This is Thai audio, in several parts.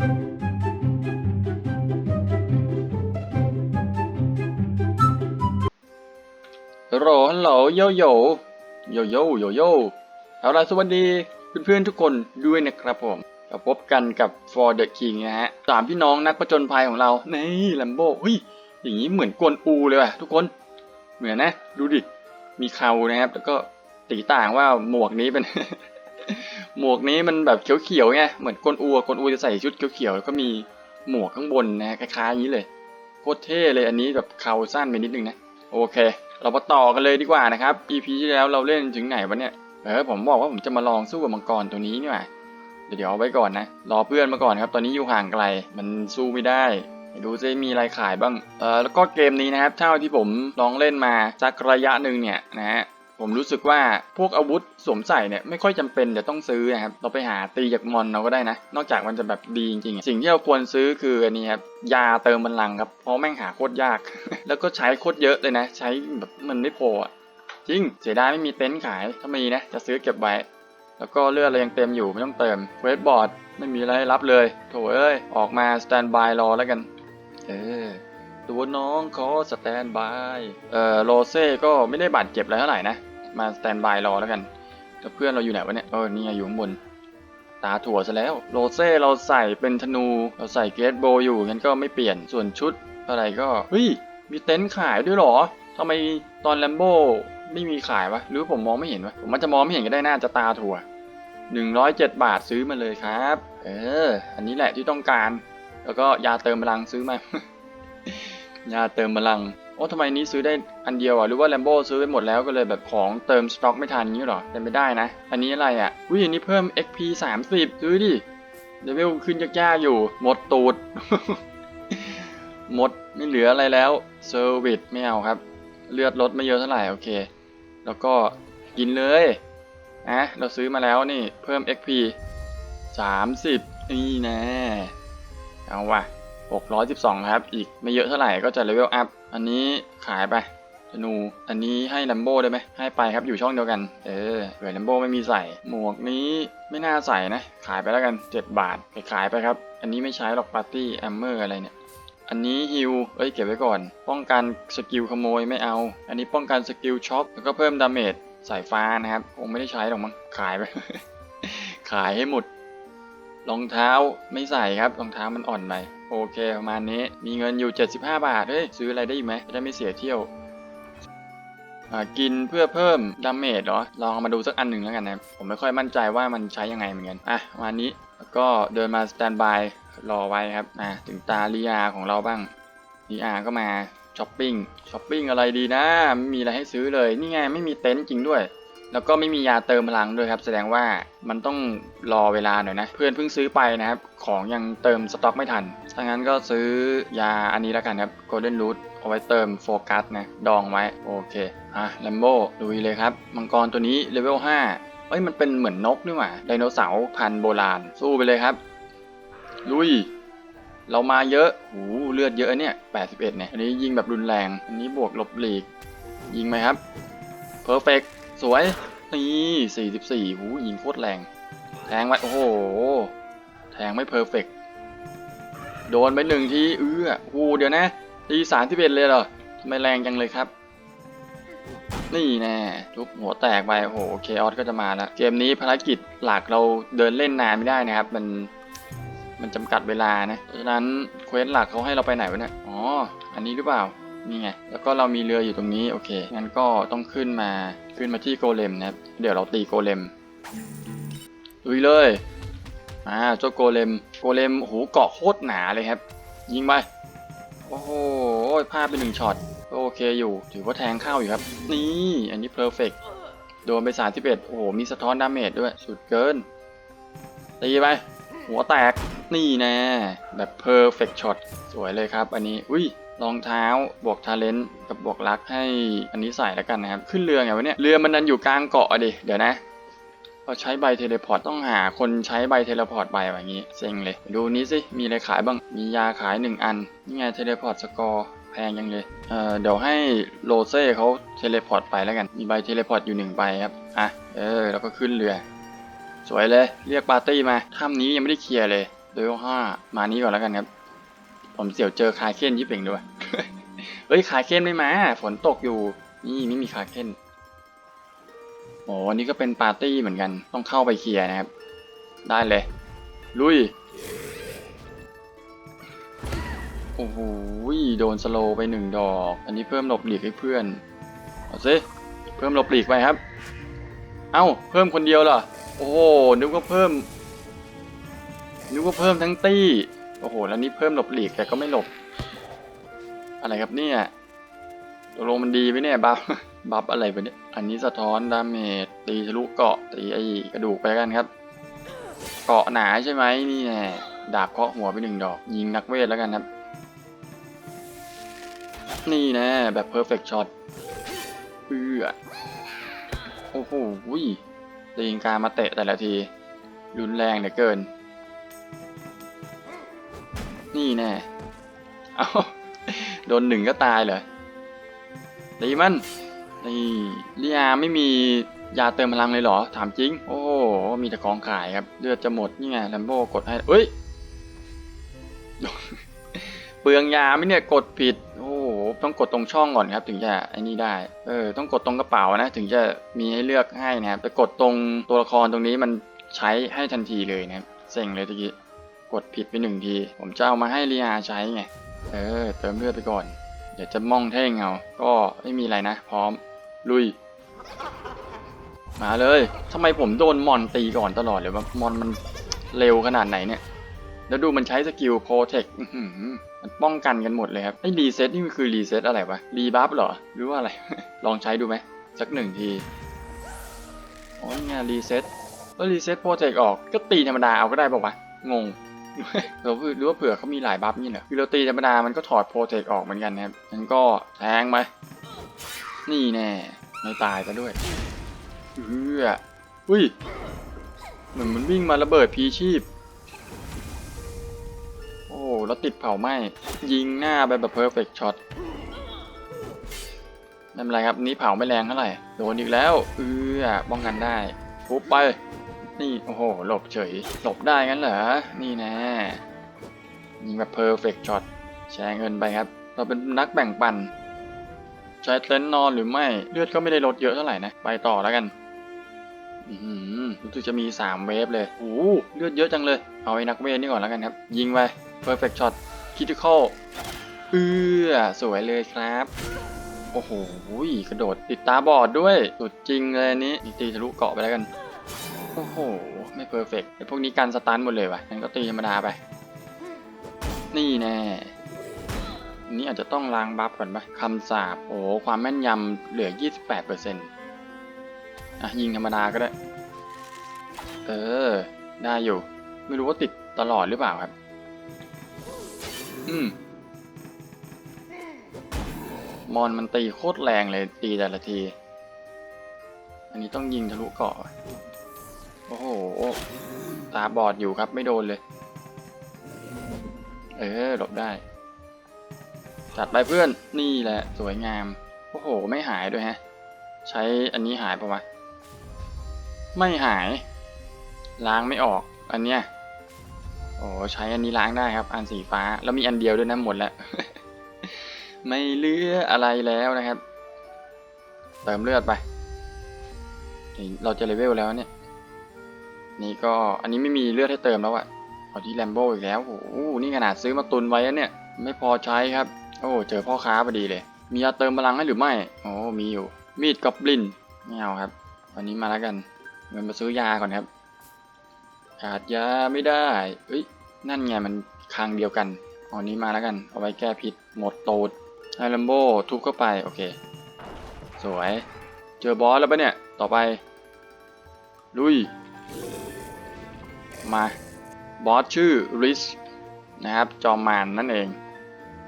โหลฮัลโหลโยโย่โยโย่โยโย่เอาล่ะสวัสดีเพื่อนๆทุกคนด้วยนะครับผมเราพบกันกับ For the King นะฮะสามพี่น้องนักประจนภัยของเรา นี่ลัมโบ้เฮ้ย อย่างนี้เหมือนกวนอูเลยว่ะทุกคน เหมือนนะ ดูดิ มีเขานะครับ แล้วก็ตีต่างว่าหมวกนี้เป็น หมวกนี้มันแบบเขียวๆไงเหมือนกนอูอะกนอูจะใส่ชุดเขียวๆแล้วก็มีหมวกข้างบนนะฮะคล้ายๆอย่างนี้เลยโคตรเท่เลยอันนี้แบบเขาสั้นไปนิดนึงนะโอเค เรามาต่อกันเลยดีกว่านะครับ EP ที่แล้วเราเล่นถึงไหนวะเนี่ยเออผมบอกว่าผมจะมาลองสู้กับมังกรตัวนี้นี่หว่าเดี๋ยวเดี๋ยวเอาไว้ก่อนนะรอเพื่อนมาก่อนครับ ตอนนี้อยู่ห่างไกลมันสู้ไม่ได้ดูซิมีอะไรขายบ้างเออแล้วก็เกมนี้นะครับเท่าที่ผมลองเล่นมาสักระยะหนึ่งเนี่ยนะฮะ ผมรู้สึกว่าพวกอาวุธสวมใส่เนี่ยไม่ค่อยจำเป็นจะต้องซื้อนะครับเราไปหาตีจากมอนเราก็ได้นะ นอกจากมันจะแบบดีจริงๆสิ่งที่เราควรซื้อคืออันนี้ครับยาเติมพลังครับเพราะแม่งหาโคตรยาก แล้วก็ใช้โคตรเยอะเลยนะ ใช้แบบมันไม่พออะจริงเสียดายไม่มีเต็นท์ขายถ้ามีนะจะซื้อเก็บไว้ แล้วก็เลือดอะไรยังเต็มอยู่ไม่ต้องเติมเวทบอร์ดไม่มีอะไรรับเลยโถเอ้ยออกมาสแตนบายรอแล้วกันเออตัวน้องขอสแตนบายเออโรเซ่ก็ไม่ได้บาดเจ็บอะไรเท่าไหร่นะ มาสแตนบายรอแล้วกันแล้วเพื่อนเราอยู่ไหนวะเนี่ยเออนี่อยู่ข้างบน ตาถั่วซะแล้ว โรเซ่เราใส่เป็นธนู เราใส่เกรดโบอยู่งั้นก็ไม่เปลี่ยนส่วนชุดอะไรก็เฮ้ยมีเต็นท์ขายด้วยหรอทำไมตอนแลมโบไม่มีขายวะหรือผมมองไม่เห็นวะผมมันจะมองไม่เห็นก็ได้น่าจะตาถั่ว107 บาทซื้อมาเลยครับ เออ อันนี้แหละที่ต้องการ แล้วก็ยาเติมพลังซื้อมา ยาเติมพลัง อ้ทำไมนี้ซื้อได้อันเดียวอะหรือว่าแลมโบซื้อไปหมดแล้วก็เลยแบบของเติมสต็อกไม่ทันนี้หรอเป็นไม่ได้นะ อันนี้อะไรอะอุ้ยอันนี้เพิ่ม XP 30ซื้อดิเดวิลขึ้นยากๆอยู่ หมดตูด หมดไม่เหลืออะไรแล้วเซอร์วิสไม่เอาครับ เลือดลดไม่เยอะเท่าไหร่โอเค แล้วก็กินเลยนะเราซื้อมาแล้วนี่เพิ่ม XP 30 นี่แน่เอาว่ะ612 ครับ อีกไม่เยอะเท่าไหร่ก็จะเลเวลอัพ อันนี้ขายไปธนู อันนี้ให้ลัมโบได้ไหมให้ไปครับอยู่ช่องเดียวกัน เออเผื่อลัมโบไม่มีใส่ หมวกนี้ไม่น่าใส่นะ ขายไปแล้วกัน 7 บาทไปขายไปครับ อันนี้ไม่ใช้หรอกปาร์ตี้แอมเมอร์อะไรเนี่ย อันนี้ฮิลเอ้ยเก็บไว้ก่อน ป้องกันสกิลขโมยไม่เอา อันนี้ป้องกันสกิลช็อคแล้วก็เพิ่มดาเมจสายฟ้านะครับ คงไม่ได้ใช้หรอกมั้ง ขายไป ขายให้หมด รองเท้าไม่ใส่ครับรองเท้ามันอ่อนไปโอเคประมาณนี้มีเงินอยู่ 75 บาทเฮ้ยซื้ออะไรได้อีกไหมจะได้ไม่เสียเที่ยวอ่ากินเพื่อเพิ่มดาเมจเหรอ ลองมาดูสักอันหนึ่งแล้วกันนะ ผมไม่ค่อยมั่นใจว่ามันใช้ยังไงเหมือนกัน อะประมาณนี้ก็เดินมาสแตนบายรอไว้ครับ อะถึงตาลียาของเราบ้างลียาก็มาช้อปปิ้ง ช้อปปิ้งอะไรดีนะไม่มีอะไรให้ซื้อเลย นี่ไงไม่มีเต็นท์จริงด้วย แล้วก็ไม่มียาเติมพลังด้วยครับ แสดงว่ามันต้องรอเวลาหน่อยนะ เพื่อนเพิ่งซื้อไปนะครับ ของยังเติมสต็อกไม่ทันถ้างั้นก็ซื้อยาอันนี้แล้วกันครับ Golden Root เอาไว้เติมโฟกัสนะ ดองไว้ โอเค อะแลมโบลุยเลยครับ มังกรตัวนี้เลเวล 5 เอ้ย มันเป็นเหมือนนกนี่หว่าไดโนเสาร์พันโบราณ สู้ไปเลยครับ ลุย เรามาเยอะหูเลือดเยอะเนี่ย 81 เนี่ย อันนี้ยิงแบบรุนแรง อันนี้บวกลบหลีก ยิงไหมครับ เพอร์เฟก สวย นี่สี่สิบสี่หูยิงโคตรแรง แทงไว้โอ้โห แทงไม่เพอร์เฟกโดนไปหนึ่งทีเอื้อโอ้โหเดี๋ยวนะตีสามที่เป็นเลยเหรอทำไมแรงจังเลยครับ นี่แน่ทุบหัวแตกไปโอ้โหเคออสก็จะมาแล้วเกมนี้ภารกิจหลักเราเดินเล่นนานไม่ได้นะครับ มันมันจำกัดเวลานะ เพราะฉะนั้นเควสหลักเขาให้เราไปไหนวะเนี่ย อ๋อ อันนี้หรือเปล่า นี่ไง แล้วก็เรามีเรืออยู่ตรงนี้ โอเค งั้นก็ต้องขึ้นมา ขึ้นมาที่โกเลมนะครับ เดี๋ยวเราตีโกเลมลุยเลยอ่าเจ้าโกเลม โกเลมหูเกาะโคตรหนาเลยครับ ยิงไป โอ้โหพลาดไปหนึ่งช็อต โอเคอยู่ ถือว่าแทงเข้าอยู่ครับ นี่ อันนี้เพอร์เฟกโดนไป31โอ้โห มีสะท้อนดาเมจด้วย สุดเกิน ตีไป หัวแตก นี่แน่แบบเพอร์เฟกช็อต สวยเลยครับ อันนี้ อุ้ย รองเท้าบวกทาเลนต์กับบวกลักให้อันนี้ใส่แล้วกันนะครับ ขึ้นเรือไงวะเนี่ย เรือมันดันอยู่กลางเกาะอะดิ เดี๋ยวนะเราใช้ใบเทเลพอร์ตต้องหาคนใช้ใบเทเลพอร์ตใบแบบนี้เซ็งเลย ดูนี้สิ มีอะไรขายบ้าง มียาขาย 1 อัน นี่ไงเทเลพอร์ตสกอร์แพงยังเลย เอ่อ เดี๋ยวให้โรเซ่เขาเทเลพอร์ตไปแล้วกัน มีใบเทเลพอร์ตอยู่1ใบครับ อะ เออ แล้วก็ขึ้นเรือ สวยเลย เรียกปาร์ตี้มา ถ้ำนี้ยังไม่ได้เคลียร์เลยเลเวลห้ามานี้ก่อนแล้วกันครับ ผมเสี่ยวเจอคาเคนยิบเองด้วย เฮ้ยคาเคนไม่มา ฝนตกอยู่ นี่ไม่มีคาเคนโอ้อันนี้ก็เป็นปาร์ตี้เหมือนกัน ต้องเข้าไปเคลียร์นะครับ ได้เลย ลุย โอ้โห โดนสโลไปหนึ่งดอก อันนี้เพิ่มหลบหลีกให้เพื่อน เอาสิเพิ่มหลบหลีกไปครับ เอ้า เพิ่มคนเดียวเหรอ โอ้โห นึกว่าเพิ่ม นึกว่าเพิ่มทั้งตี้ โอ้โห แล้วนี่เพิ่มหลบหลีกแต่ก็ไม่หลบ อะไรครับเนี่ยตกลงมันดีไหมเนี่ย บัฟ บัฟอะไรไปเนี่ย อันนี้สะท้อนดาเมจตีทะลุเกาะตีไอ้กระดูกไปกันครับ เกาะหนาใช่ไหมนี่แน่ดาบเคาะหัวไปหนึ่งดอก ยิงนักเวทแล้วกันครับ นี่แน่แบบ perfect shot เพื่อโอ้โหตีงกามาเตะแต่ละที รุนแรงเหลือเกิน นี่แน่ เอาโดนหนึ่งก็ตายเหรอตีมันนี่ลียไม่มียาเติมพลังเลยเหรอ ถามจริง โอ้โห มีแต่ของขายครับ เลือดจะหมดนี่ไงแลมโบกดให้เอ้ย เปลืองยาไหมเนี่ยกดผิด โอ้โห ต้องกดตรงช่องก่อนครับ ถึงจะไอ้นี่ได้ เออ ต้องกดตรงกระเป๋านะ ถึงจะมีให้เลือกให้นะครับแต่กดตรงตัวละครตรงนี้มันใช้ให้ทันทีเลยนะครับเซ็งเลยตะกี้ กดผิดไปหนึ่งที ผมจะเอามาให้ลีอาใช้ไง เออ เติมเลือดไปก่อน เดี๋ยวจะม่องเท่งเอา ก็ไม่มีอะไรนะ พร้อม ลุย มาเลยทำไมผมโดนมอนตีก่อนตลอดเลยว่ามอนมันเร็วขนาดไหนเนี่ย แล้วดูมันใช้สกิลโปรเทคมันป้องกันกันหมดเลยครับ ไอ้รีเซ็ตนี่มันคือรีเซ็ตอะไรวะ รีบัฟเหรอ หรือว่าอะไร ลองใช้ดูไหม สักหนึ่งที อ๋อนี่ไงรีเซ็ตแล้วรีเซ็ตโปรเทคออก ก็ตีธรรมดาเอาก็ได้ป่าวะ งง เราหรือว่าเผื่อเขามีหลายบัฟนี่เหรอคือเราตีธรรมดามันก็ถอดโปรเทคออกเหมือนกันนะครับงั้นก็แทงไปนี่แน่ไม่ตายซะด้วยเอออุ้ยเหมือนมันวิ่งมาระเบิดพีชีพ โอ้แล้วติดเผาไหม้ยิงหน้าไปแบบเพอร์เฟกช็อตไม่เป็นไรครับนี้เผาไม่แรงเท่าไหร่โดนอีกแล้วเออป้องกันได้ทุบไป นี่โอ้โหหลบเฉยหลบได้งั้นเหรอ นี่แน่ยิงแบบเพอร์เฟกช็อตแชร์เงินไปครับ เราเป็นนักแบ่งปัน ใช้เต็นท์นอนหรือไม่ เลือดก็ไม่ได้ลดเยอะเท่าไหร่นะ ไปต่อแล้วกันอือหือรู้สึกจะมี 3 เวฟเลยโอ้โหเลือดเยอะจังเลย เอาไอ้นักเวทนี่ก่อนแล้วกันครับ ยิงไป perfect shot critical เอื้อสวยเลยครับ โอ้โหกระโดดติดตาบอดด้วย สุดจริงเลยนี้ตีทะลุเกาะไปแล้วกัน โอ้โห ไม่เพอร์เฟกไอพวกนี้การสตันหมดเลยวะงั้นก็ตีธรรมดาไป นี่แน่อันนี้อาจจะต้องล้างบัฟก่อนปะคำสาปโอ้ความแม่นยำเหลือ 28%อะยิงธรรมดาก็ได้ เออ ได้อยู่ ไม่รู้ว่าติดตลอดหรือเปล่าครับ อืมมอนมันตีโคตรแรงเลยตีแต่ละที อันนี้ต้องยิงทะลุเกาะ โอ้โหตาบอดอยู่ครับไม่โดนเลย เออหลบได้ จัดไปเพื่อนนี่แหละสวยงาม โอ้โห ไม่หายด้วยฮะ ใช้อันนี้หายปะวะ ไม่หาย ล้างไม่ออกอันเนี้ยโอ้ใช้อันนี้ล้างได้ครับ อันสีฟ้าแล้วมีอันเดียวด้วยนะหมดแล้ว ไม่เหลืออะไรแล้วนะครับ เติมเลือดไป เราจะเลเวลแล้วเนี่ย นี่ก็อันนี้ไม่มีเลือดให้เติมแล้วอะเอาที่แลมโบอีกแล้วโอ้โหนี่ขนาดซื้อมาตุนไว้เนี่ย ไม่พอใช้ครับ โอ้เจอพ่อค้าพอดีเลย มียาเติมพลังให้หรือไม่โอ้มีอยู่ มีดกอบลินไม่เอาครับวันนี้มาแล้วกันเงินมาซื้อยาก่อนครับ ขาดยาไม่ได้เอ้ยนั่นไงมันคางเดียวกันเอาอันนี้มาแล้วกัน เอาไว้แก้พิษหมดโตูดไฮลัมโบทุบเข้าไปโอเค สวย เจอบอสแล้วปะเนี่ย ต่อไป ลุย มา บอสชื่อริสนะครับ จอมานนั่นเอง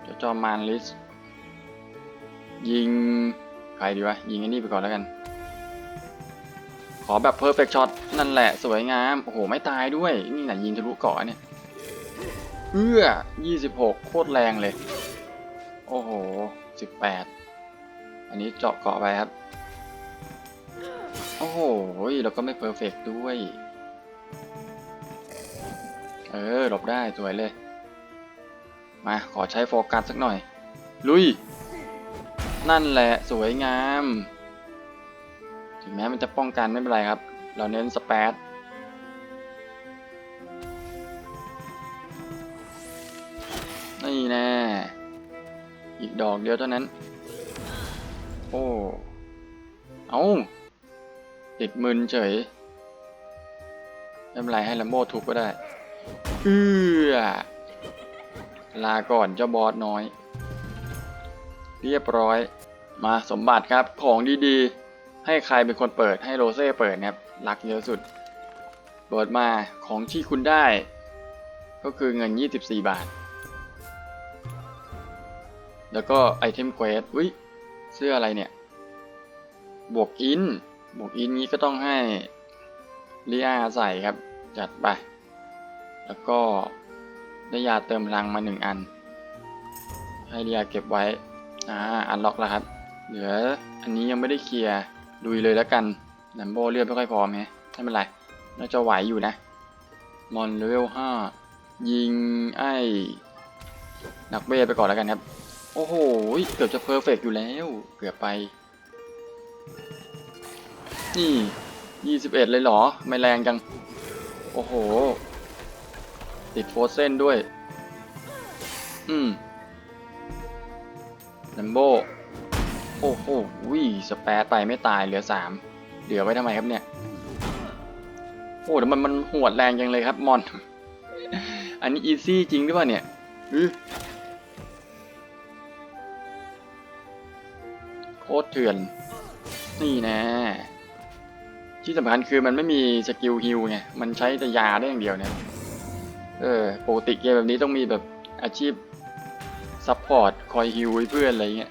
เจ้าจอมารริสยิง ใครดีวะ ยิงไอ้นี่ไปก่อนแล้วกัน ขอแบบ perfect shot นั่นแหละ สวยงาม โอ้โห ไม่ตายด้วย นี่น่ะยิงทะลุเกาะเนี่ย เอื้อ 26 โคตรแรงเลย โอ้โห 18 อันนี้เจาะเกาะไปครับ โอ้โห แล้วก็ไม่เพอร์เฟกด้วย เออหลบได้สวยเลย มาขอใช้โฟกัสสักหน่อย ลุย นั่นแหละสวยงาม ถึงแม้มันจะป้องกันไม่เป็นไรครับ เราเน้นสเปซนี่แน่อีกดอกเดียวเท่านั้น โอ้ เอาติดมึนเฉยไม่เป็นไรให้ลัมโบ้ทุบก็ได้ เอือลาก่อนเจ้าบอสน้อย เรียบร้อย มาสมบัติครับของดีๆ ให้ใครเป็นคนเปิดให้โรเซ่เปิดนะครับรักเยอะสุดเปิดมาของที่คุณได้ ก็คือเงิน 24 บาท แล้วก็ไอเทมเควสอุ้ยเสื้ออะไรเนี่ย บวกอิน บวกอินนี้ก็ต้องให้ลีอาใส่ครับ จัดไป แล้วก็ได้ยาเติมพลังมาหนึ่งอัน ให้ลีอาเก็บไว้อ่าอันล็อกแล้วครับ เหลืออันนี้ยังไม่ได้เคลียร์ดุยเลยแล้วกันลัมโบเลือดไม่ค่อยพอไหมไม่เป็นไรน่าจะไหวอยู่นะมอนเลเวลห้ายิงไอ้นักเบสไปก่อนแล้วกันครับ โอ้โห เกือบจะเพอร์เฟกอยู่แล้ว เกือบไป นี่ยี่สิบเอ็ดเลยเหรอ ไม่แรงจัง โอ้โห ติดโฟสเซนด้วย อืมลัมโบโอ้โหวิสเปซไปไม่ตายเหลือสามเหลือไว้ทำไมครับเนี่ย โอ้แต่มันมันหวดแรงจังเลยครับมอน อันนี้อีซี่จริงหรือเปล่าเนี่ยอืโคตรเถื่อน นี่นะ ที่สำคัญคือมันไม่มีสกิลฮิลไง มันใช้แต่ยาได้อย่างเดียวเนี่ย เออปกติเกมแบบนี้ต้องมีแบบอาชีพซัพพอร์ตคอยฮิลให้เพื่อนอะไรเงี้ย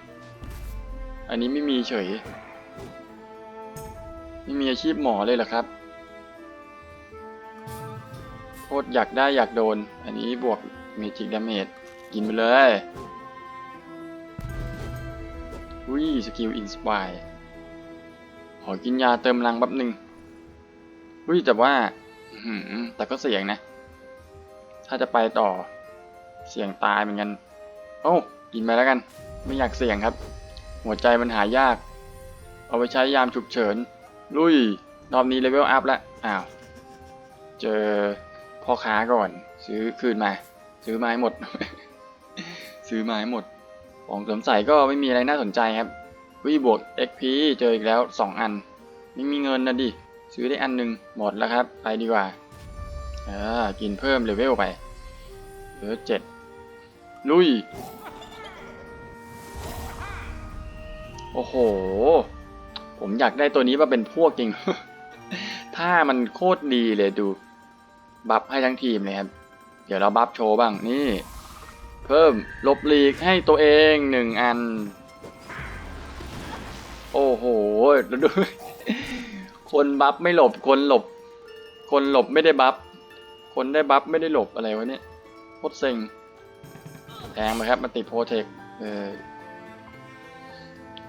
อันนี้ไม่มีเฉย ไม่มีอาชีพหมอเลยเหรอครับโคตรอยากได้อยากโดน อันนี้บวกเมจิกดาเมจกินไปเลยอุ้ยสกิลอินสปายขอกินยาเติมพลังแป๊บหนึ่งอุ้ยแต่ว่าแต่ก็เสี่ยงนะ ถ้าจะไปต่อเสี่ยงตายเหมือนกัน โอ้กินไปแล้วกัน ไม่อยากเสี่ยงครับ หัวใจมันหายาก เอาไปใช้ยามฉุกเฉิน ลุย รอบนี้เลเวลอัพแล้วอ้าว เจอพ่อค้าก่อน ซื้อคืนมา ซื้อมาให้หมด ซื้อมาให้หมด ของสมใส่ก็ไม่มีอะไรน่าสนใจครับวิบวก XP เจออีกแล้ว 2 อัน ไม่มีเงินนะดิ ซื้อได้อันหนึ่งหมดแล้วครับ ไปดีกว่า อ่ากินเพิ่มเลเวลไปเหลือเจ็ดลุย โอ้โห ผมอยากได้ตัวนี้มาเป็นพวกจริง ถ้ามันโคตรดีเลยดู บัฟให้ทั้งทีมเลยครับ เดี๋ยวเราบัฟโชว์บ้างนี่ เพิ่มลบลีกให้ตัวเองหนึ่งอัน โอ้โหแล้วดูคนบัฟไม่หลบคนหลบ คนหลบไม่ได้บัฟ คนได้บัฟไม่ได้หลบอะไรวะเนี่ยโคตรเซ็งแทงมาครับมาติดโปรเทคเออ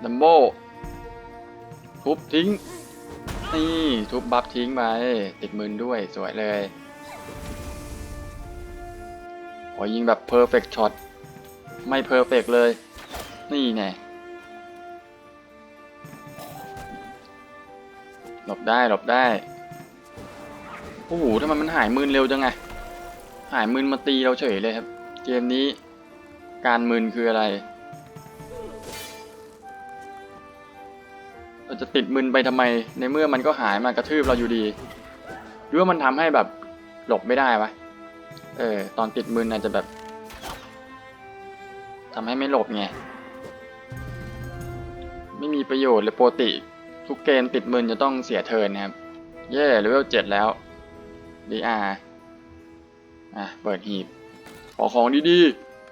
ดัมโบทุบทิ้ง นี่ทุบบัฟทิ้งไปติดมือด้วยสวยเลยขอยิงแบบเพอร์เฟกช็อตไม่เพอร์เฟกเลย นี่แน่หลบได้หลบได้ อ้โหทำไมมันหายมืนเร็วจังไง หายมืนมาตีเราเฉยเลยครับ เกมนี้การมืนคืออะไร เราจะติดมึนไปทำไม ในเมื่อมันก็หายมากระทืบเราอยู่ดีหรือว่ามันทำให้แบบหลบไม่ได้วะเออ ตอนติดมึนอาจจะแบบทำให้ไม่หลบไง ไม่มีประโยชน์เลยโปกติ ทุกเกมติดมึนจะต้องเสียเทินนะครับ เย่เลเวลเจ็ดแล้ว ดีอาอะ เปิดหีบ ขอของดี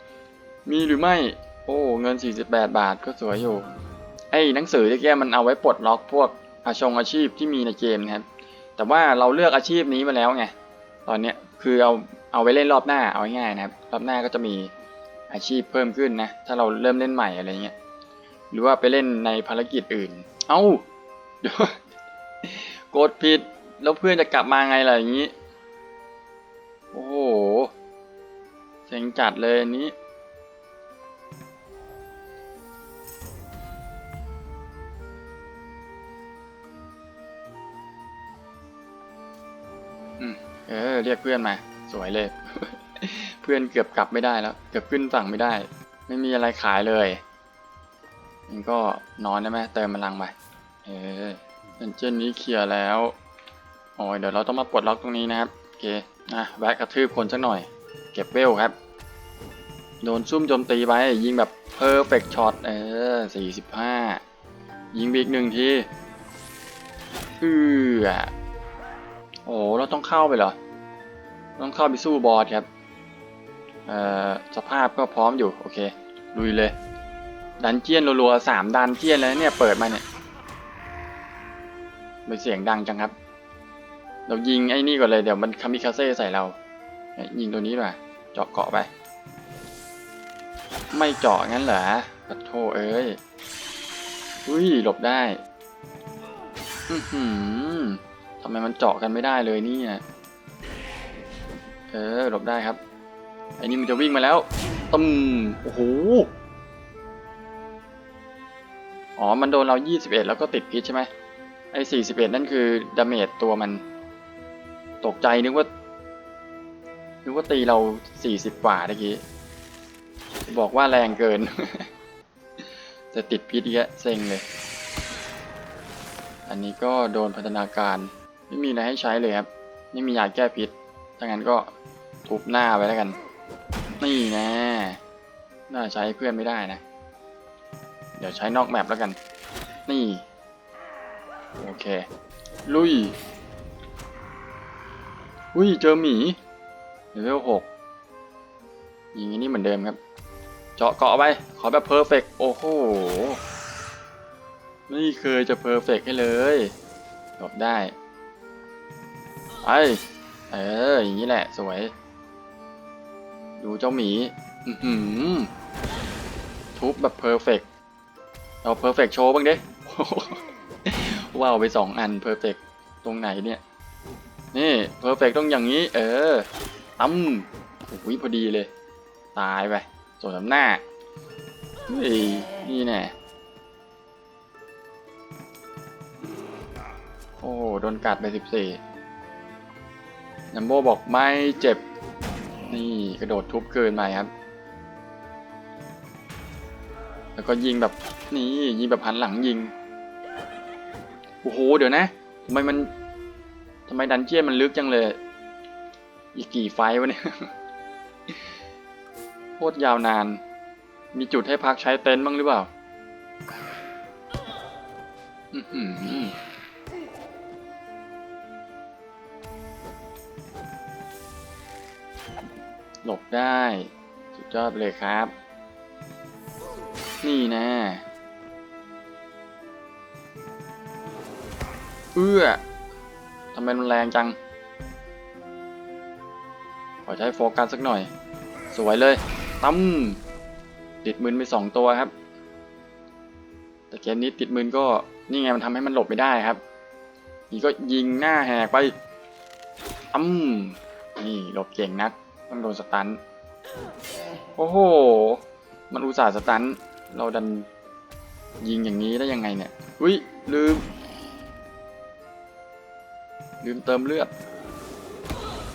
ๆ มีหรือไม่ โอ้ เงิน 48 บาทก็สวยอยู่ ไอ้หนังสือที่แกมันเอาไว้ปลดล็อกพวกอาชงอาชีพที่มีในเกมนะครับ แต่ว่าเราเลือกอาชีพนี้มาแล้วไง ตอนเนี้ยคือเอาเอาไว้เล่นรอบหน้าเอาง่ายๆนะครับ รอบหน้าก็จะมีอาชีพเพิ่มขึ้นนะ ถ้าเราเริ่มเล่นใหม่อะไรเงี้ย หรือว่าไปเล่นในภารกิจอื่น เอ้าเดี๋ยวกดผิด แล้วเพื่อนจะกลับมาไงล่ะอย่างนี้ โอ้โหเซ็งจัดเลยอันนี้ อืม เออ เรียกเพื่อนมา สวยเลย เพื่อนเกือบกลับไม่ได้แล้ว เกือบขึ้นฝั่งไม่ได้ ไม่มีอะไรขายเลยมันก็นอนได้ไหมเติมพลังไป เออเจนเจนนี้เคลียร์แล้วโอ้ยเดี๋ยวเราต้องมาปลดล็อกตรงนี้นะครับ โอเค นะแวะกระทืบคนสักหน่อย เก็บเวลครับ โดนซุ่มโจมตีไป ยิงแบบเพอร์เฟกช็อตเออสี่สิบห้ายิงไปอีกหนึ่งทีเออโอ้เราต้องเข้าไปเหรอ ต้องเข้าไปสู้บอสครับเอ่อสภาพก็พร้อมอยู่ โอเคลุยเลย ดันเจียนรัวๆสามดันเจียนแล้วเนี่ย เปิดมาเนี่ยเป็นเสียงดังจังครับ เรายิงไอ้นี่ก่อนเลยเดี๋ยวมันคามิคาเซ่ใส่เรา ยิงตัวนี้มาเจาะเกาะไป ไม่เจาะงั้นเหรอปะโทเอ้ยอุ้ยหลบได้อือหือทำไมมันเจาะกันไม่ได้เลยเนี่ยเออหลบได้ครับไอ้นี่มันจะวิ่งมาแล้วตึมโอ้โหอ๋อ มันโดนเรา 21 แล้วก็ติดพิษใช่ไหมไอ้41 นั่นคือดาเมจตัวมัน ตกใจนึกว่า นึกว่าตีเรา40กว่าตะกี้ บอกว่าแรงเกิน จะติดพิษเยอะเซ็งเลย อันนี้ก็โดนพัฒนาการ ไม่มีอะไรให้ใช้เลยครับ ไม่มียาแก้พิษถ้างั้นก็ทุบหน้าไปแล้วกัน นี่นะน่าใช้เพื่อนไม่ได้นะ เดี๋ยวใช้นอกแมปแล้วกัน นี่ โอเค ลุย อุ้ยเจอหมีเลเวลหกยิงอันนี้เหมือนเดิมครับ เจาะเกาะไป ขอแบบเพอร์เฟกโอ้โห ไม่เคยจะเพอร์เฟกให้เลยหลบได้ไปเออ อย่างนี้แหละ สวย ดูเจ้าหมี อือหือทุบแบบเพอร์เฟกเราเพอร์เฟกโชว์บ้างดิว้าวไปสองอันเพอร์เฟกตรงไหนเนี่ย นี่เพอร์เฟกต้องอย่างนี้ เออตั้มโอ้ยพอดีเลย ตายไปส่วนสำหน้าเฮ้ยนี่แน่โอ้โหโดนกัดไปสิบสี่นัมโบบอกไม่เจ็บ นี่กระโดดทุบเกินไปครับ แล้วก็ยิงแบบนี่ยิงแบบหันหลังยิง โอ้โห เดี๋ยวนะทำไมมัน ทำไมดันเจี้ยนมันลึกจังเลย อีกกี่ไฟวะเนี่ย โคตรยาวนาน มีจุดให้พักใช้เต็นท์บ้างหรือเปล่าหลบได้ สุดยอดเลยครับ นี่นะ เอื้อำไมมันแรงจัง ขอใช้โฟกัสสักหน่อย สวยเลยตั้มติดมืนไปสองตัวครับ แต่เกมนี้ติดมืนก็นี่ไงมันทำให้มันหลบไม่ได้ครับ นี่ก็ยิงหน้าแหกไปตั้มนี่หลบเก่งนัก ต้องโดนสตัน โอ้โห มันอุตส่าห์สตัน เราดันยิงอย่างนี้ได้ยังไงเนี่ย อุ้ยลืม ลืมเติมเลือด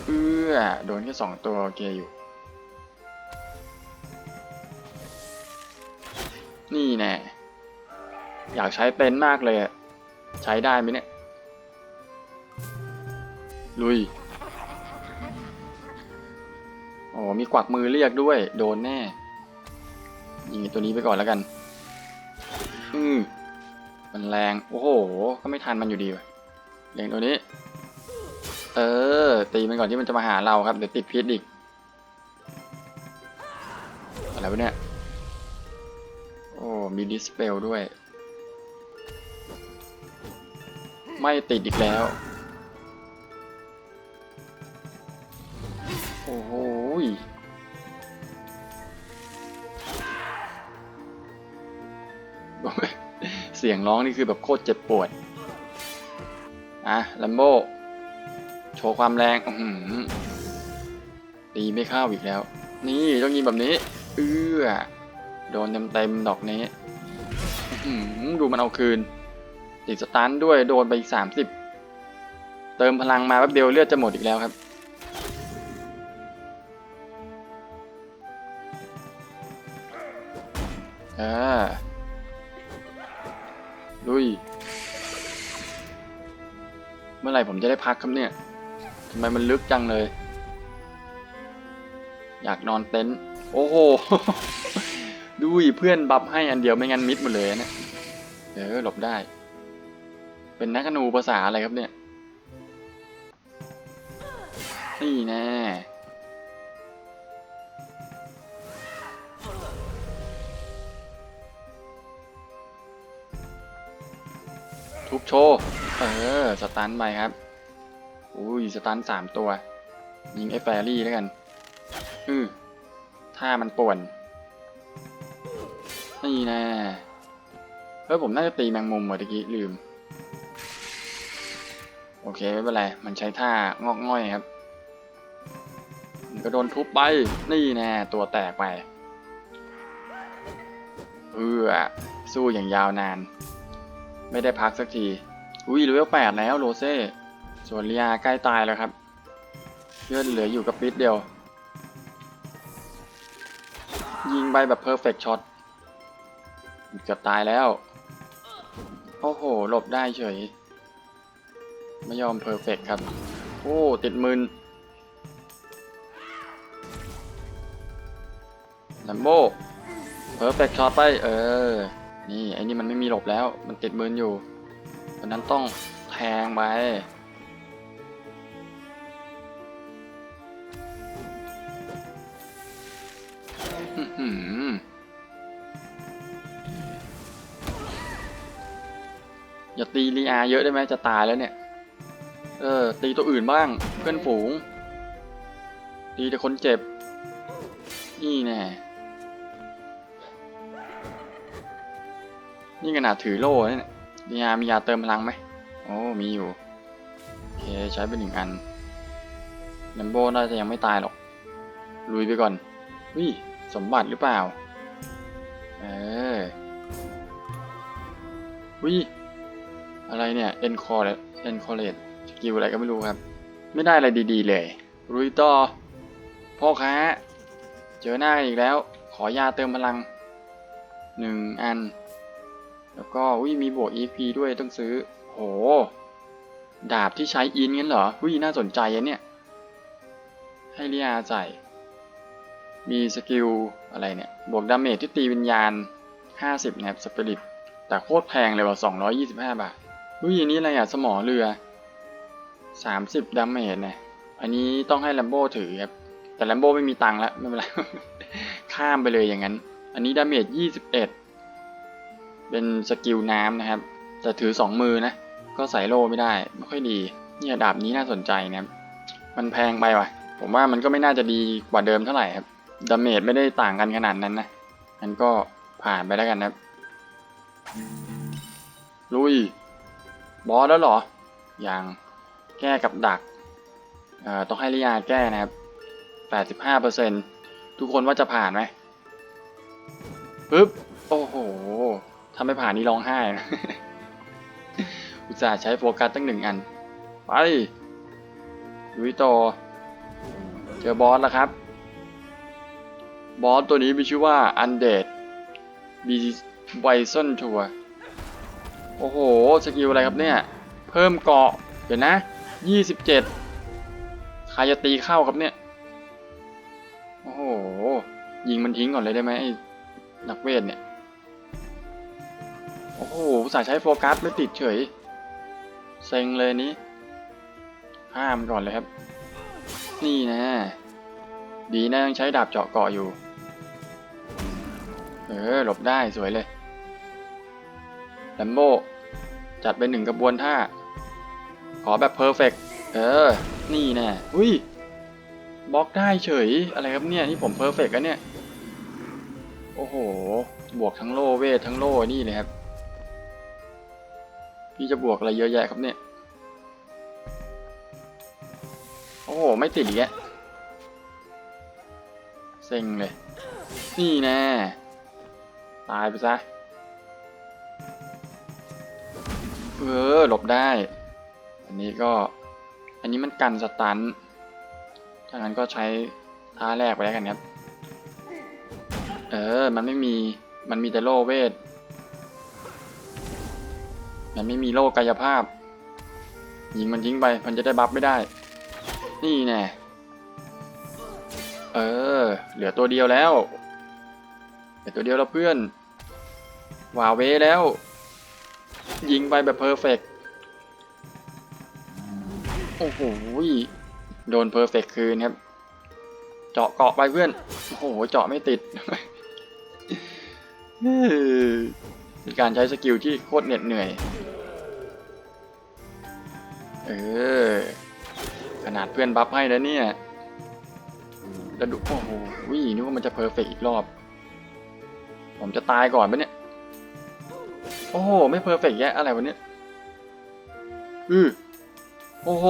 เอื้อโดนแค่สองตัวโอเคอยู่ นี่แน่อยากใช้เป็นท์มากเลยใช้ได้ไหมเนี่ย ลุยโอ้มีกวักมือเรียกด้วย โดนแน่ยิงตัวนี้ไปก่อนแล้วกัน อืมมันแรง โอ้โห ก็ไม่ทันมันอยู่ดีว่ะเล็งตัวนี้ เออ ตีมันก่อนที่มันจะมาหาเราครับ เดี๋ยวติดพิษอีก อะไรวะเนี่ย โอ้ มีดิสเปลด้วย ไม่ติดอีกแล้ว โอ้โหยเสียงร้องนี่คือแบบโคตรเจ็บปวด อะลัมโบ โชว์ความแรงอือหือตีไม่เข้าอีกแล้ว นี่ต้องยิงแบบนี้ เอื้อ โดนเต็มๆดอกนี้ดูมันเอาคืน ติดสตันด้วยโดนไปอีกสามสิบ เติมพลังมาแป๊บเดียวเลือดจะหมดอีกแล้วครับ อ่า ลุย เมื่อไหร่ผมจะได้พักครับเนี่ยำไมมันลึกจังเลย อยากนอนเต็นท์โอ้โห ดูเพื่อนบัฟให้อันเดียวไม่งั้นมิดหมดเลยนะเออหลบได้ เป็นนักนูภาษาอะไรครับเนี่ย นี่แน่ทุบโชว์เออ สตันไปครับ อุ้ยสตันสามตัว ยิงไอ้แฟรี่แล้วกัน อือถ้ามันป่วน นี่แน่เฮ้ยผมน่าจะตีแมงมุมเมื่อกี้ลืม โอเคไม่เป็นไร มันใช้ท่างอกง่อยครับมันก็โดนทุบไป นี่แน่ตัวแตกไปเพื่อสู้อย่างยาวนาน ไม่ได้พักสักที อุ้ยเลเวลแปดแล้วโรเซ่ ส่วนเลียใกล้ตายแล้วครับเลือดเหลืออยู่กับปิดเดียว ยิงไปแบบเพอร์เฟกช็อตเกือบตายแล้ว โอ้โห หลบได้เฉย ไม่ยอมเพอร์เฟกครับ โอ้ ติดมืนลัมโบเพอร์เฟกช็อตไป เออ นี่ไอ้นี่มันไม่มีหลบแล้ว มันติดมืนอยู่เพราะนั้นต้องแทงไป อย่าตีลีอาเยอะได้ไหมจะตายแล้วเนี่ย เออ ตีตัวอื่นบ้าง เพื่อนฝูง ตีแต่คนเจ็บ นี่แน่นี่ขนาดถือโล่เนี่ยลีอามียาเติมพลังไหม โอ้ มีอยู่ โอเค ใช้ไปหนึ่งอันลัมโบน่าจะยังไม่ตายหรอก ลุยไปก่อนวิ่ สมบัติหรือเปล่า เออวิอะไรเนี่ยเอ็นคอร์เอ็นคอร์เลตสกิลอะไรก็ไม่รู้ครับ ไม่ได้อะไรดีๆเลย รุยต่อ พ่อค้า เจอหน้ากันอีกแล้ว ขอยาเติมพลังหนึ่งอัน แล้วก็วิมีบวก EP ด้วยต้องซื้อ โห ดาบที่ใช้อินงั้นเหรอวิน่าสนใจอะเนี่ย ให้เรียใส่ มีสกิลอะไรเนี่ย บวกดาเมจที่ตีวิญญาณ 50นะครับสปิริตแต่โคตรแพงเลยว่ะ225 บาทอุ้ยอันนี้อะไรอะสมอเรือ 30ดาเมจนี่ยอันนี้ต้องให้แลมโบ้ถือครับ แต่แลมโบ้ไม่มีตังค์แล้วไม่เป็นไร ข้ามไปเลยอย่างนั้น อันนี้ดาเมจ21 เป็นสกิลน้ำนะครับ แต่ถือ 2 มือนะ ก็ใส่โล่ไม่ได้ ไม่ค่อยดี เนี่ยดาบนี้น่าสนใจนะครับ มันแพงไปว่ะ ผมว่ามันก็ไม่น่าจะดีกว่าเดิมเท่าไหร่ครับ ดาเมจไม่ได้ต่างกันขนาดนั้นนะงั้นก็ผ่านไปแล้วกันนะลุย บอสแล้วเหรอ อย่างแก้กับดักอ่อต้องให้ลิยาแก้นะครับ 85%ทุกคนว่าจะผ่านไหมปึ๊บ โอ้โหถ้าไม่ผ่านนี่ร้องไห้นะอุตส่าห์ใช้โฟกัสตั้งหนึ่งอัน ไปลุยต่อ เจอบอสแล้วครับ บอสตัวนี้มีชื่อว่า Undead b i s o n Tour โอ้โห สกิลอะไรครับเนี่ย เพิ่มเกาะ เดี๋ยวนะ 27 ใครจะตีเข้าครับเนี่ย โอ้โห ยิงมันทิ้งก่อนเลยได้ไหมไอ้นักเวทเนี่ย โอ้โหสาห์ใช้โฟกัสไม่ติดเฉย เซ็งเลยนี้ห้ามนก่อนเลยครับ นี่นะ ดีนะยังใช้ดาบเจาะเกาะอยู่ เออ หลบได้สวยเลยแลมโบจัดไปหนึ่งกระบวนท่า ขอแบบเพอร์เฟกเออ นี่แน่อุ้ยบล็อกได้เฉย อะไรครับเนี่ย นี่ผมเพอร์เฟกแล้วเนี่ย โอ้โห บวกทั้งโลเวททั้งโลนี่เลยครับ พี่จะบวกอะไรเยอะแยะครับเนี่ย โอ้โห ไม่ติดอีกแกเซ็งเลย นี่แน่ ตายไปซะ เออ หลบได้ อันนี้ก็ อันนี้มันกันสตันถ้างั้นก็ใช้ท่าแรกไปแล้วกันครับ เออ มันไม่มี มันมีแต่โล่เวท มันไม่มีโล่กายภาพ ยิงมันทิ้งไป มันจะได้บัฟไม่ได้ นี่แน่ เออ เหลือตัวเดียวแล้วเหลือตัวเดียวแล้วเพื่อน หวาเวแล้ว ยิงไปแบบเพอร์เฟกโอ้โหโดนเพอร์เฟกคืนครับ เจาะเกาะไปเพื่อน โอ้โห เจาะไม่ติดเฮ้ยเป็นการใช้สกิลที่โคตรเหน็ดเหนื่อย เออ ขนาดเพื่อนบัฟให้แล้วเนี่ยแล้วดูโอ้โหวินึกว่ามันจะเพอร์เฟกอีกรอบ ผมจะตายก่อนปะเนี่ย อ้โห ไม่เพอร์เฟกแยะอะไรวะเนี่ยอือโอ้โห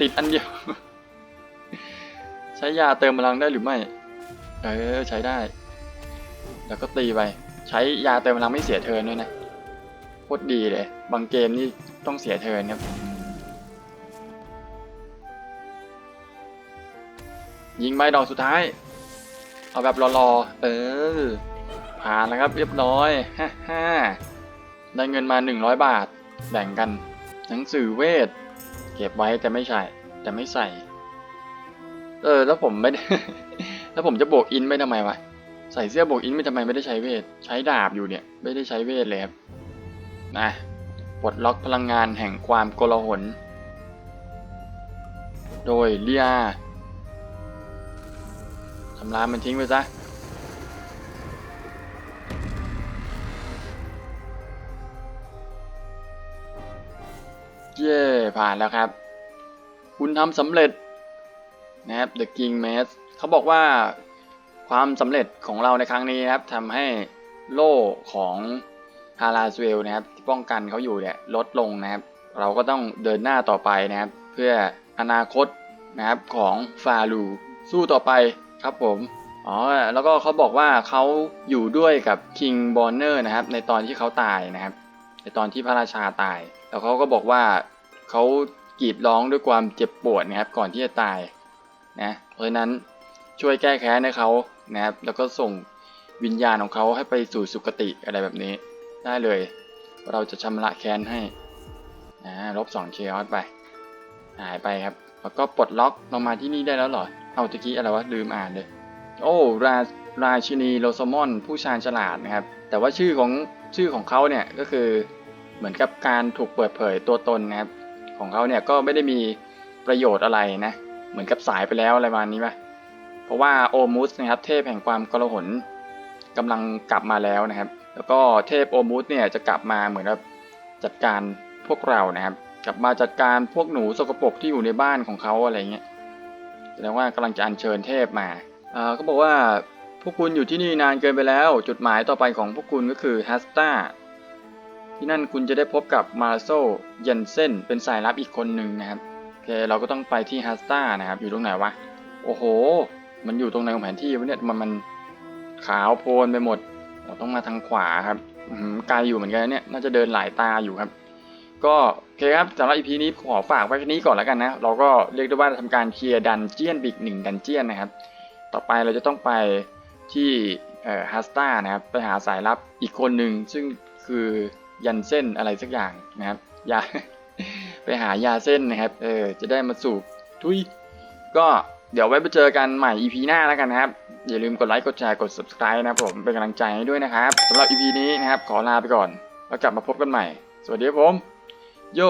ติดอันเดียว ใช้ยาเติมพลังได้หรือไม่ เออ ใช้ได้ แล้วก็ตีไป ใช้ยาเติมพลังไม่เสียเทิร์นด้วยนะ โคตรดีเลย บางเกมนี่ต้องเสียเทิร์นครับ ยิงไปดอกสุดท้าย เอาแบบรอๆ เออ ผ่านแล้วครับเรียบร้อย ฮ่าฮ่า ได้เงินมา 100 บาท แบ่งกัน หนังสือเวท เก็บไว้แต่ไม่ใช่ แต่ไม่ใส่ เออ แล้วผมไม่ได้แล้วผมจะโบกอินไม่ทำไมวะ ใส่เสื้อโบกอินไม่ทำไมไม่ได้ใช้เวท ใช้ดาบอยู่เนี่ย ไม่ได้ใช้เวทเลยครับ นะปลดล็อกพลังงานแห่งความโกลาหล โดยเลียทำลายมันทิ้งไปซะ เย้ผ่านแล้วครับ คุณทำสำเร็จนะครับ The King Mask เขาบอกว่าความสำเร็จของเราในครั้งนี้นะครับทำให้โล่ของฮาราสเวลนะครับที่ป้องกันเขาอยู่เนี่ยลดลงนะครับ เราก็ต้องเดินหน้าต่อไปนะครับ เพื่ออนาคตนะครับของฟาลูสู้ต่อไปครับผมอ๋อแล้วก็เขาบอกว่าเขาอยู่ด้วยกับคิงบอนเนอร์นะครับ ในตอนที่เขาตายนะครับ ในตอนที่พระราชาตาย แล้วเขาก็บอกว่า เขากรีดร้องด้วยความเจ็บปวดนะครับ ก่อนที่จะตายนะเพราะฉะนั้นช่วยแก้แค้นให้เขานะครับ แล้วก็ส่งวิญญาณของเขาให้ไปสู่สุคติอะไรแบบนี้ ได้เลย เราจะชำระแค้นให้นะลบสองเคออสไป หายไปครับ แล้วก็ปลดล็อกเรามาที่นี่ได้แล้วเหรอ เอาตะกี้อะไรวะลืมอ่านเลย โอ้ราราชินีโลซมอน ผู้ชาญฉลาดนะครับ แต่ว่าชื่อของชื่อของเขาเนี่ยก็คือเหมือนกับการถูกเปิดเผยตัวตนนะครับ ของเขาเนี่ยก็ไม่ได้มีประโยชน์อะไรนะ เหมือนกับสายไปแล้วอะไรประมาณนี้ป่ะเพราะว่าโอมุสนะครับเทพแห่งความกลาหนกำลังกลับมาแล้วนะครับ แล้วก็เทพโอมุสเนี่ยจะกลับมาเหมือนกับจัดการพวกเรานะครับ กลับมาจัดการพวกหนูสกปรกที่อยู่ในบ้านของเขาอะไรเงี้ยแสดงว่ากำลังจะอัญเชิญเทพมาอ่าก็บอกว่าพวกคุณอยู่ที่นี่นานเกินไปแล้ว จุดหมายต่อไปของพวกคุณก็คือฮัสตา ที่นั่นคุณจะได้พบกับมาโซเยนเซนเป็นสายลับอีกคนหนึ่งนะครับโอเคเราก็ต้องไปที่ฮัสตานะครับ อยู่ตรงไหนวะ โอ้โห มันอยู่ตรงไหนของแผนที่วะเนี่ยมันมันขาวโพลนไปหมดเราต้องมาทางขวาครับหือไกลอยู่เหมือนกันเนี่ยน่าจะเดินหลายตาอยู่ครับ ก็โอเคครับสำหรับ EP นี้ขอฝากไว้แค่นี้ก่อนแล้วกันนะ เราก็เรียกได้ว่าทำการเคลียร์ดันเจียนบิกหนึ่งดันเจียนนะครับ ต่อไปเราจะต้องไปที่ฮัสตานะครับ ไปหาสายลับอีกคนหนึ่งซึ่งคือ ยันเส้นอะไรสักอย่างนะครับยาไปหายาเส้นนะครับเออจะได้มาสูบทุยก็เดี๋ยวไว้ไปเจอกันใหม่ EP หน้าแล้วกันนะครับ อย่าลืมกดไลค์กดแชร์กด subscribe นะครับผมเป็นกำลังใจให้ด้วยนะครับสำหรับ EP นี้นะครับ ขอลาไปก่อน แล้วกลับมาพบกันใหม่ สวัสดีครับผม โย